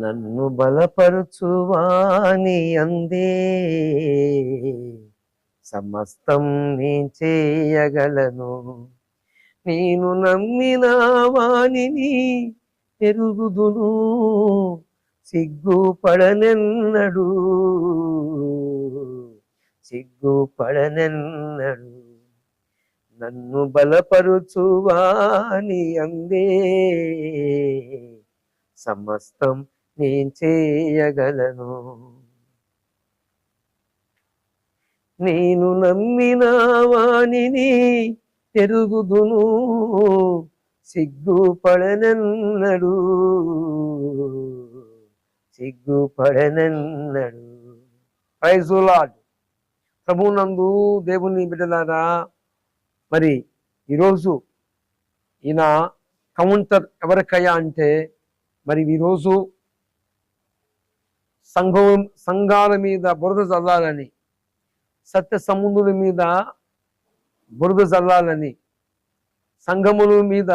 నన్ను బలపరుచువాని అందే. సమస్తం నీ చేయగలను. నేను నమ్మిన వాణిని ఎరుగుదును. సిగ్గుపడనెన్నడు. సిగ్గుపడనెన్నడు. నన్ను బలపరుచువాని అందే. సమస్తం నేను చేయగలను. నేను నమ్మిన వాణిని ఎరుగుదును సిగ్గుపడనన్నడు సిగ్గుపడనన్నడు. ప్రైజ్ లాడ్ ప్రభునందు దేవుని బిడ్డలారా మరి ఈరోజు ఈయన కౌంటర్ ఎవరికయ్యా అంటే మరి ఈరోజు సంఘం సంఘాల మీద బురద చల్లాలని సత్య సముద్రుల మీద బురద చల్లాలని సంఘముల మీద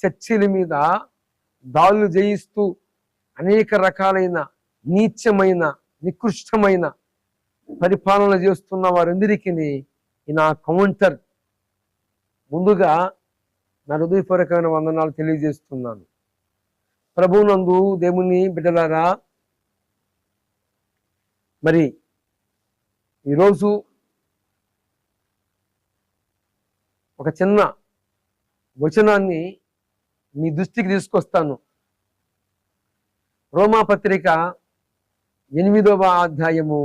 చర్చిల మీద దాడులు జయిస్తూ అనేక రకాలైన నీచమైన నికృష్టమైన పరిపాలన చేస్తున్న వారందరికీ నా కౌంటర్. ముందుగా నా హృదయపూర్వకమైన వందనాలు తెలియజేస్తున్నాను. ప్రభునందు దేవుని బిడ్డలారా మరి ఈరోజు ఒక చిన్న వచనాన్ని మీ దృష్టికి తీసుకొస్తాను. రోమా పత్రిక ఎనిమిదవ అధ్యాయము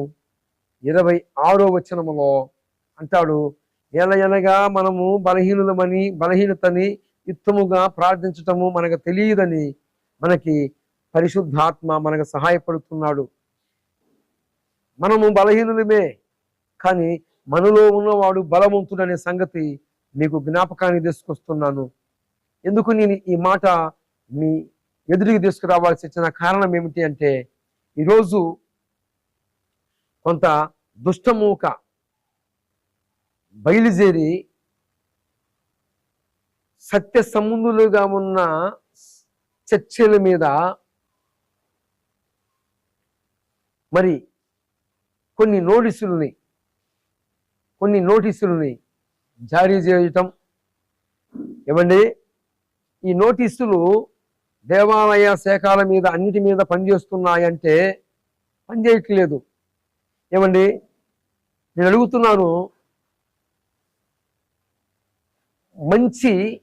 ఇరవై ఆరో వచనములో అంటాడు ఎలయనగా మనము బలహీనులమని బలహీనతని యుక్తముగా ప్రార్థించటము మనకు తెలియదని మనకి పరిశుద్ధాత్మ మనకు సహాయపడుతున్నాడు. మనము బలహీనులమే కానీ మనలో ఉన్నవాడు బలవంతుడనే సంగతి మీకు జ్ఞాపకాన్ని తీసుకొస్తున్నాను. ఎందుకు నేను ఈ మాట మీ ఎదురుకి తీసుకురావాల్సి వచ్చిన కారణం ఏమిటి అంటే ఈరోజు కొంత దుష్టమూక బయలుదేరి సత్య సంబంధులుగా ఉన్న చర్చల మీద మరి కొన్ని నోటీసులని కొన్ని నోటీసులని జారీ చేయటం. ఏమండి? ఈ నోటీసులు దేవాలయ శాఖల మీద అన్నిటి మీద పనిచేస్తున్నాయంటే పనిచేయట్లేదు. ఏమండి? నేను అడుగుతున్నాను. మంచి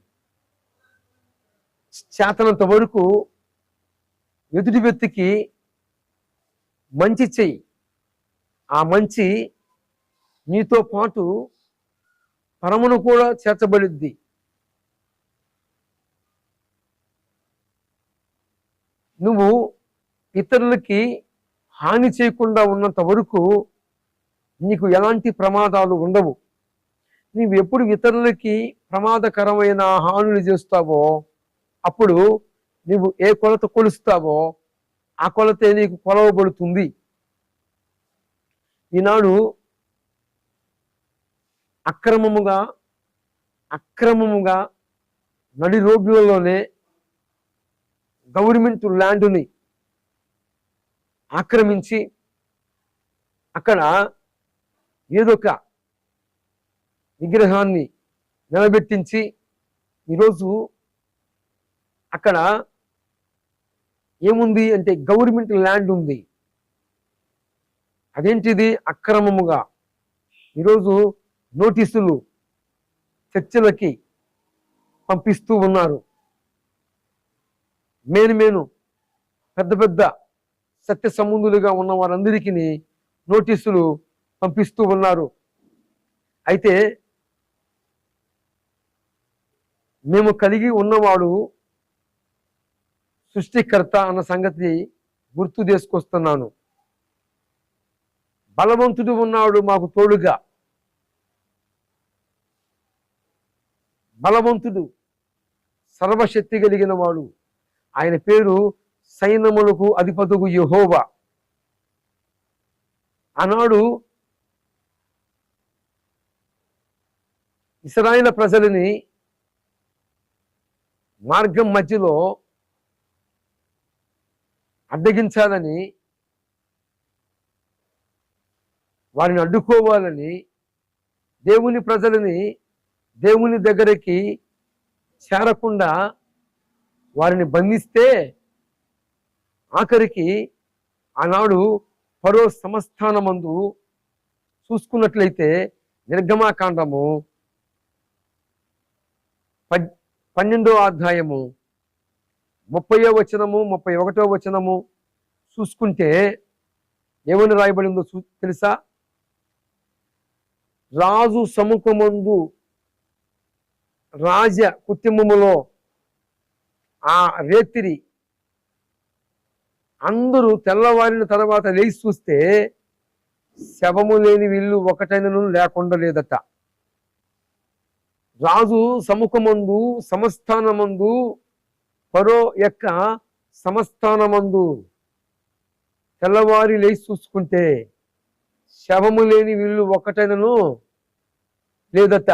చేతనంత వరకు ఎదుటి వ్యక్తికి మంచి చెయ్యి. ఆ మంచి నీతో పాటు పరమును కూడా చేర్చబడిద్ది నువ్వు ఇతరులకి హాని చేయకుండా ఉన్నంత వరకు నీకు ఎలాంటి ప్రమాదాలు ఉండవు. నువ్వు ఎప్పుడు ఇతరులకి ప్రమాదకరమైన హానులు చేస్తావో అప్పుడు నువ్వు ఏ కొలత కొలుస్తావో ఆ కొలతే నీకు కొలవబడుతుంది. ఈనాడు అక్రమముగా అక్రమముగా నడి రోడ్లలోనే గవర్నమెంట్ ల్యాండ్ని ఆక్రమించి అక్కడ ఏదొక విగ్రహాన్ని నిలబెట్టించి ఈరోజు అక్కడ ఏముంది అంటే గవర్నమెంట్ ల్యాండ్ ఉంది. అదేంటిది? అక్రమముగా. ఈరోజు నోటీసులు చర్చలకి పంపిస్తూ ఉన్నారు. మేను మేను పెద్ద పెద్ద సత్య సంబంధులుగా ఉన్న వారందరికీ నోటీసులు పంపిస్తూ ఉన్నారు. అయితే మేము కలిగి ఉన్నవాడు సృష్టికర్త అన్న సంగతి గుర్తు చేసుకొస్తున్నాను. బలవంతుడు ఉన్నాడు మాకు తోడుగా. బలవంతుడు సర్వశక్తి కలిగిన వాడు. ఆయన పేరు సైన్యములకు అధిపతుకు యహోవా. ఆనాడు ఇస్రాయిల ప్రజలని మార్గం మధ్యలో అడ్డగించాలని వారిని అడ్డుకోవాలని దేవుని ప్రజలని దేవుని దగ్గరికి చేరకుండా వారిని బంధిస్తే ఆఖరికి ఆనాడు పరో సంస్థానమందు చూసుకున్నట్లయితే నిర్గమాకాండము పన్నెండో అధ్యాయము ముప్పయో వచనము ముప్పై ఒకటో వచనము చూసుకుంటే ఏమని రాయబడిందో చూ తెలుసా? రాజు సముఖమందు రాజ కుటుంబములో ఆ రేత్రి అందరూ తెల్లవారిన తర్వాత లేచి చూస్తే శవము లేని వీళ్ళు ఒకటైనను లేకుండా లేదట. రాజు సముఖమందు సమస్థానమందు పరో యొక్క సమస్థానమందు తెల్లవారి లేచి చూసుకుంటే శవము లేని వీళ్ళు ఒక్కటైనను లేదట.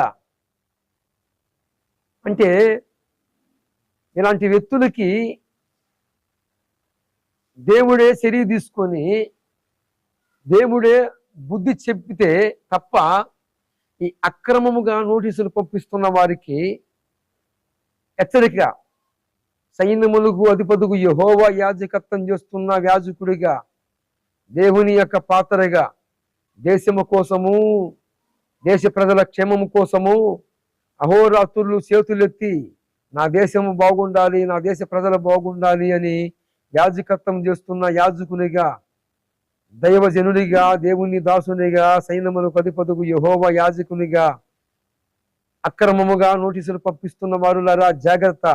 అంటే ఇలాంటి వ్యక్తులకి దేవుడే చర్య తీసుకొని దేవుడే బుద్ధి చెప్పితే తప్ప ఈ అక్రమముగా నోటీసులు పంపిస్తున్న వారికి హెచ్చరిక. సైన్యములకు అధిపతుకు యహోవా యాజకత్వం చేస్తున్న యాజకుడిగా దేవుని యొక్క పాత్రగా దేశము కోసము దేశ ప్రజల క్షేమము కోసము అహోరాత్రులు చేతులెత్తి నా దేశము బాగుండాలి నా దేశ ప్రజలు బాగుండాలి అని యాజకత్వం చేస్తున్న యాజకునిగా దైవజనుడిగా దేవుని దాసునిగా సైన్యములకు అధిపతుకు యహోవ యాజకునిగా అక్రమముగా నోటీసులు పంపిస్తున్న వారులారా జాగ్రత్త.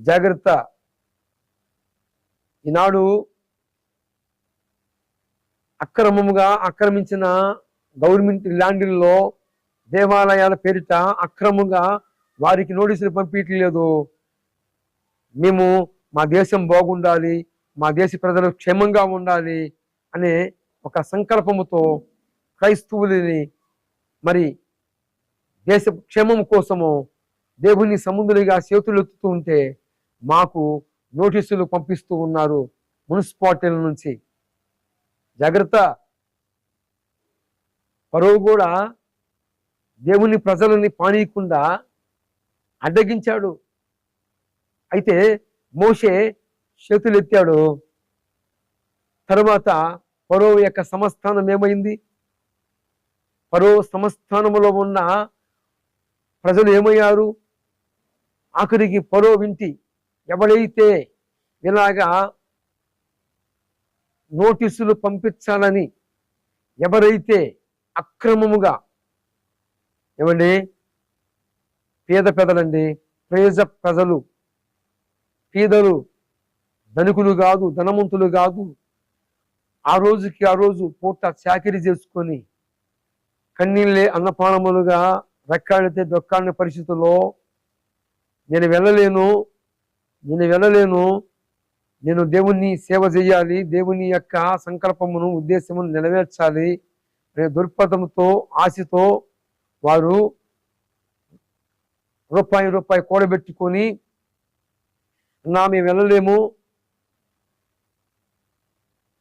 జాగ్రత్త. ఈనాడు అక్రమముగా ఆక్రమించిన గవర్నమెంట్ ల్యాండ్లలో దేవాలయాల పేరిట అక్రమంగా వారికి నోటీసులు పంపించలేదు. మేము మా దేశం బాగుండాలి మా దేశ ప్రజలు క్షేమంగా ఉండాలి అనే ఒక సంకల్పముతో క్రైస్తవులని మరి దేశ క్షేమం కోసము దేవుని సముద్రులుగా చేతులెత్తుతూ ఉంటే మాకు నోటీసులు పంపిస్తూ ఉన్నారు మున్సిపాలిటీల నుంచి. జాగ్రత్త. పరువు కూడా దేవుని ప్రజలని పానీయకుండా అడ్డగించాడు. అయితే మోషే చేతులు ఎత్తాడు. తరువాత పరో యొక్క సంస్థానం ఏమైంది? పరో సంస్థానములో ఉన్న ప్రజలు ఏమయ్యారు? ఆఖరికి పరో వింటి ఎవడైతే ఇలాగా నోటీసులు పంపించాలని ఎవరైతే అక్రమముగా ఏమండి? పేద పెదలండి ప్రేజ ప్రజలు పేదలు ధనికులు కాదు ధనవంతులు కాదు ఆ రోజుకి ఆ రోజు పూట చాకిరి చేసుకొని కన్నీళ్ళే అన్నపానములుగా రెక్కాడితే దొక్కాడిన పరిస్థితుల్లో నేను వెళ్ళలేను నేను వెళ్ళలేను నేను దేవుణ్ణి సేవ చేయాలి దేవుని యొక్క సంకల్పమును ఉద్దేశమును నెరవేర్చాలి అనే దృక్పథంతో ఆశతో వారు రూపాయి రూపాయి కూడబెట్టుకొని నా మేము వెళ్ళలేము.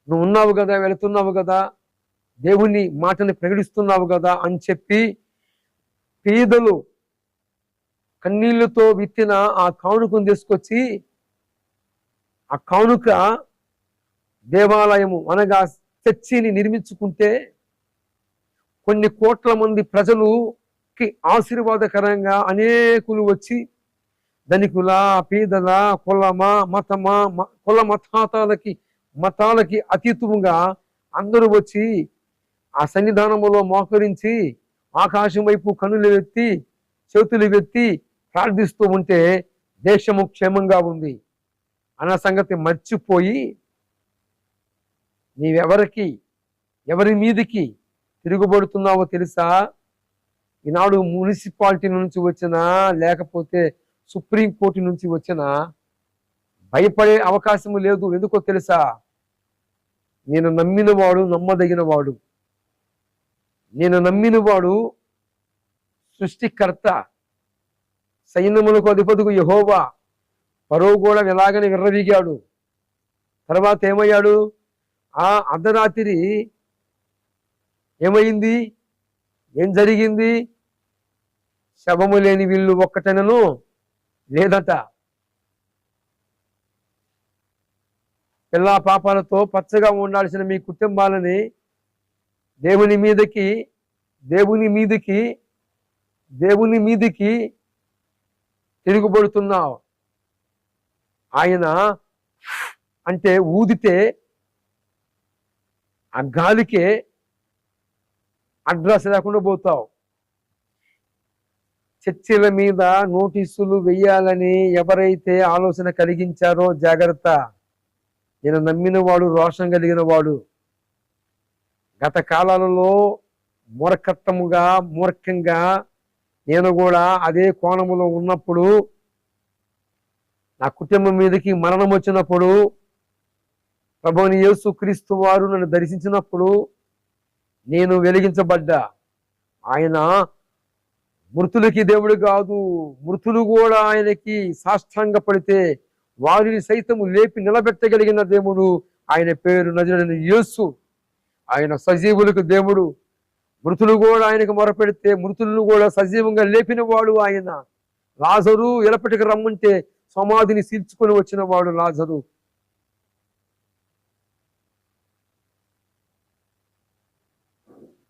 నువ్వు ఉన్నావు కదా వెళుతున్నావు కదా దేవుని మాటని ప్రకటిస్తున్నావు కదా అని చెప్పి పేదలు కన్నీళ్ళతో విత్తిన ఆ కానుకను తీసుకొచ్చి ఆ కానుక దేవాలయము అనగా చర్చిని నిర్మించుకుంటే కొన్ని కోట్ల మంది ప్రజలుకి ఆశీర్వాదకరంగా అనేకులు వచ్చి ధనికుల పేదల కులమా మతమా మ- కుల మతాలకి మతాలకి అతీతముగా అందరూ వచ్చి ఆ సన్నిధానములో మోకరించి ఆకాశం వైపు కన్నులు ఎత్తి చేతులు ఎత్తి ప్రార్థిస్తూ ఉంటే దేశము క్షేమంగా ఉంది. అన్న సంగతి మర్చిపోయి నీవెవరికి ఎవరి మీదికి తిరుగుబడుతున్నావో తెలుసా? ఈనాడు మున్సిపాలిటీ నుంచి వచ్చినా లేకపోతే సుప్రీం కోర్టు నుంచి వచ్చినా భయపడే అవకాశం లేదు. ఎందుకో తెలుసా? నేను నమ్మినవాడు నమ్మదగినవాడు. నేను నమ్మినవాడు సృష్టికర్త సైన్యములకు అధిపతికు యహోవా. పరువు కూడా ఇలాగనే విర్రవీగాడు. తర్వాత ఏమయ్యాడు? ఆ అర్ధరాత్రి ఏమైంది? ఏం జరిగింది? శవము లేని వీళ్ళు ఒక్కటనను లేదట. పిల్లా పాపాలతో పచ్చగా ఉండాల్సిన మీ కుటుంబాలని దేవుని మీదకి దేవుని మీదకి దేవుని మీదకి తిరుగుబడుతున్నావు. ఆయన అంటే ఊదితే ఆ గాలికే అడ్రస్ లేకుండా పోతావు. చర్చిల మీద నోటీసులు వెయ్యాలని ఎవరైతే ఆలోచన కలిగించారో జాగ్రత్త. నేను నమ్మిన వాడు రోషం కలిగిన వాడు. గత కాలాలలో మూర్ఖత్వముగా మూర్ఖంగా నేను కూడా అదే కోణములో ఉన్నప్పుడు నా కుటుంబం మీదకి మరణం వచ్చినప్పుడు ప్రభుని యేసు క్రీస్తు వారు నన్ను దర్శించినప్పుడు నేను వెలిగించబడ్డా. ఆయన మృతులకి దేవుడు కాదు మృతులు కూడా ఆయనకి సాష్టాంగ పడితే వారిని సైతము లేపి నిలబెట్టగలిగిన దేవుడు ఆయన పేరు నజరని యేసు. ఆయన సజీవులకు దేవుడు. మృతులు కూడా ఆయనకు మొరపెడితే మృతులను కూడా సజీవంగా లేపిన వాడు ఆయన. రాజరు ఎలపటికి రమ్మంటే సమాధిని సీల్చుకొని వచ్చిన వాడు లాజరు.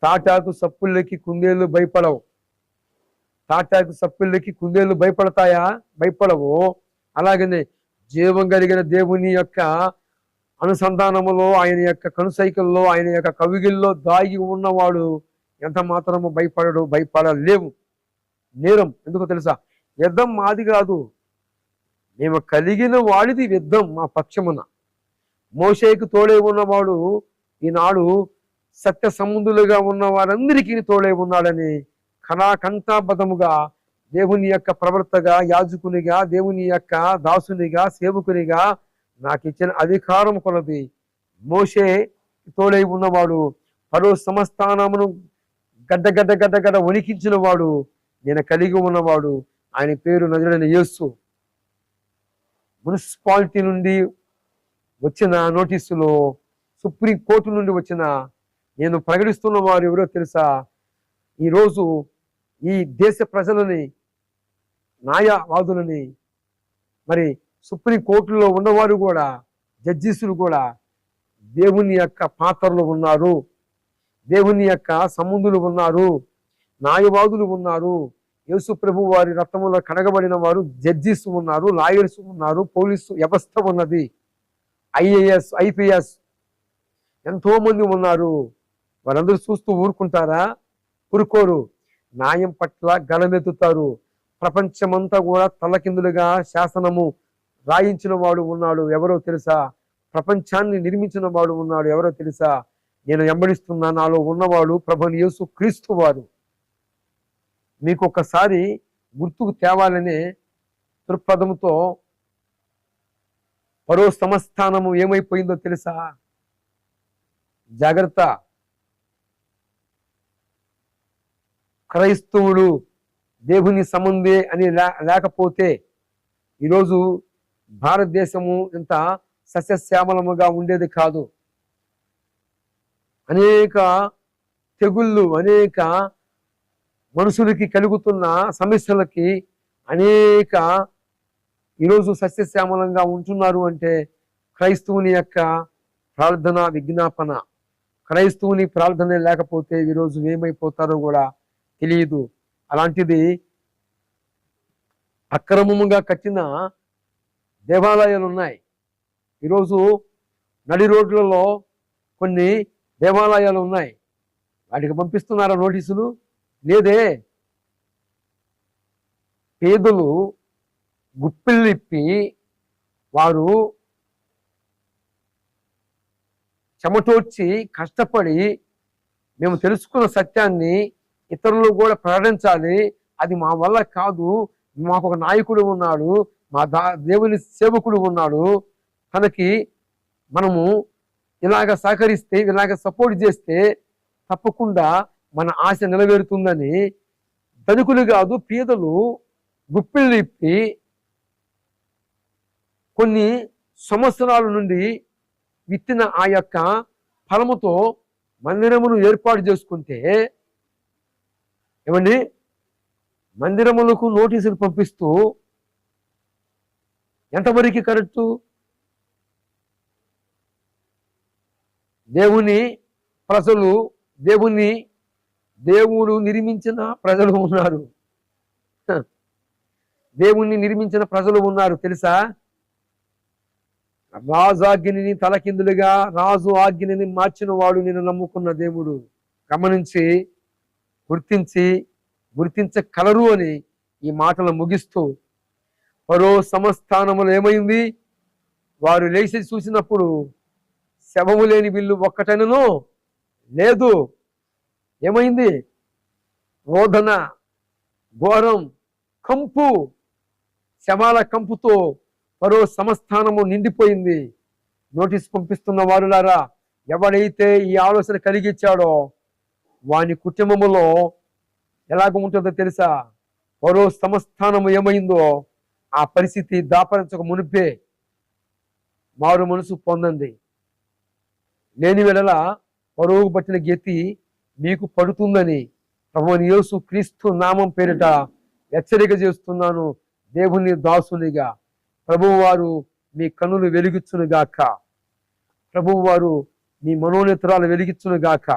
తాటాకు సప్పుళ్ళకి కుందేళ్ళు భయపడవు. తాటాకు సప్పుళ్ళకి కుందేళ్ళు భయపడతాయా? భయపడవు. అలాగనే జీవం కలిగిన దేవుని యొక్క అనుసంధానములో ఆయన యొక్క కనుసైకల్లో ఆయన యొక్క కవిగిల్లో దాగి ఉన్నవాడు ఎంత మాత్రము భయపడడు భయపడలేవు. నేరం ఎందుకో తెలుసా? యుద్ధం మాది కాదు. మేము కలిగిన వాడిది యుద్ధం మా పక్షమున. మోషేకు తోడే ఉన్నవాడు ఈనాడు సత్య సముద్రులుగా ఉన్న వారందరికీ తోడే ఉన్నాడని కళాకంఠాబద్ధముగా దేవుని యొక్క ప్రవర్తగా యాజకునిగా దేవుని యొక్క దాసునిగా సేవకునిగా నాకు ఇచ్చిన అధికారం కొలది. మోషే తోడై ఉన్నవాడు పరో సమస్థానమును గడ్డ గడ్డ గడ్డ గడ్డ వణికించిన వాడు నేను కలిగి ఉన్నవాడు. ఆయన పేరు నజరైన యేసు. మున్సిపాలిటీ నుండి వచ్చిన నోటీసులో సుప్రీం కోర్టు నుండి వచ్చిన నేను ప్రకటిస్తున్న వారు ఎవరో తెలుసా? ఈరోజు ఈ దేశ ప్రజలని న్యాయవాదులని మరి సుప్రీం కోర్టులో ఉన్నవారు కూడా జడ్జీసులు కూడా దేవుని యొక్క పాత్రలు ఉన్నారు. దేవుని యొక్క సంబంధులు ఉన్నారు. న్యాయవాదులు ఉన్నారు. యేసు ప్రభు వారి రక్తములో కనగబడిన వారు జడ్జిస్ ఉన్నారు లాయర్స్ ఉన్నారు పోలీసు వ్యవస్థ ఉన్నది. ఐఏఎస్ ఐపీఎస్ ఎంతో మంది ఉన్నారు. వారందరూ చూస్తూ ఊరుకుంటారా? ఊరుకోరు. న్యాయం పట్ల గళమెత్తుతారు. ప్రపంచమంతా కూడా తలకిందులుగా శాసనము రాయించిన వాడు ఉన్నాడు. ఎవరో తెలుసా? ప్రపంచాన్ని నిర్మించిన వాడు ఉన్నాడు. ఎవరో తెలుసా? నేను వెంబడిస్తున్నా. నాలో ఉన్నవాడు ప్రభుని యేసు క్రీస్తు వారు. మీకు ఒక్కసారి గుర్తుకు తేవాలనే దృక్పథంతో పరో సమస్థానము ఏమైపోయిందో తెలుసా? జాగ్రత్త. క్రైస్తవుడు దేవుని సంబంధే అని లే- లేకపోతే ఈరోజు భారతదేశము ఇంత సస్యశ్యామలముగా ఉండేది కాదు. అనేక తెగుళ్ళు అనేక మనుషులకి కలుగుతున్న సమస్యలకి అనేక ఈరోజు సస్యశ్యామలంగా ఉంటున్నారు అంటే క్రైస్తవుని యొక్క ప్రార్థన విజ్ఞాపన. క్రైస్తవుని ప్రార్థన లేకపోతే ఈరోజు ఏమైపోతారో కూడా తెలియదు. అలాంటిది అక్రమముగా కట్టిన దేవాలయాలు ఉన్నాయి. ఈరోజు నడి రోడ్లలో కొన్ని దేవాలయాలు ఉన్నాయి. వాటికి పంపిస్తున్నారా నోటీసులు? లేదే. పేదలు గుప్పిల్లిప్పి వారు చెమటోడ్చి కష్టపడి మేము తెలుసుకున్న సత్యాన్ని ఇతరులు కూడా ప్రకటించాలి. అది మా వల్ల కాదు. మాకు ఒక నాయకుడు ఉన్నాడు. మా దా దేవుని సేవకుడు ఉన్నాడు. తనకి మనము ఇలాగ సహకరిస్తే ఇలాగ సపోర్ట్ చేస్తే తప్పకుండా మన ఆశ నెరవేరుతుందని ధనికులు కాదు పేదలు గుప్పిళ్ళు ఇప్పి కొన్ని సంవత్సరాల నుండి విత్తిన ఆ యొక్క ఫలముతో మందిరమును ఏర్పాటు చేసుకుంటే ఏమండి? మందిరములకు నోటీసులు పంపిస్తూ ఎంతవరకు కరెక్టు? దేవుని ప్రజలు దేవుని దేవుడు నిర్మించిన ప్రజలు ఉన్నారు. దేవుణ్ణి నిర్మించిన ప్రజలు ఉన్నారు తెలుసా? రాజు ఆజ్ఞని తలకిందులుగా రాజు ఆజ్ఞని మార్చిన వాడు నేను నమ్ముకున్న దేవుడు. గమనించి గుర్తించి గుర్తించగలరు అని ఈ మాటలు ముగిస్తూ మరో సమస్థానములు ఏమైంది? వారు లేచి చూసినప్పుడు శవము లేని బిల్లు ఒక్కటనను లేదు. ఏమైంది? రోదన ఘోరం కంపు శవాల కంపుతో మరో సంస్థానము నిండిపోయింది. నోటీస్ పంపిస్తున్న వారులారా ఎవడైతే ఈ ఆలోచన కలిగించాడో వాని కుటుంబములో ఎలాగ ఉంటుందో తెలుసా? మరో సంస్థానము ఏమైందో ఆ పరిస్థితి దాపరించక మునిపే మారు మనసు పొందండి లేని వెడల పరువు పట్టిన గతి మీకు పడుతుందని ప్రభుని యేసు క్రీస్తు నామం పేరిట హెచ్చరిక చేస్తున్నాను దేవుని దాసునిగా. ప్రభువారు మీ కన్నులు వెలిగించునుగాక ప్రభువారు మీ మనోనేత్రాలు వెలిగించునుగాక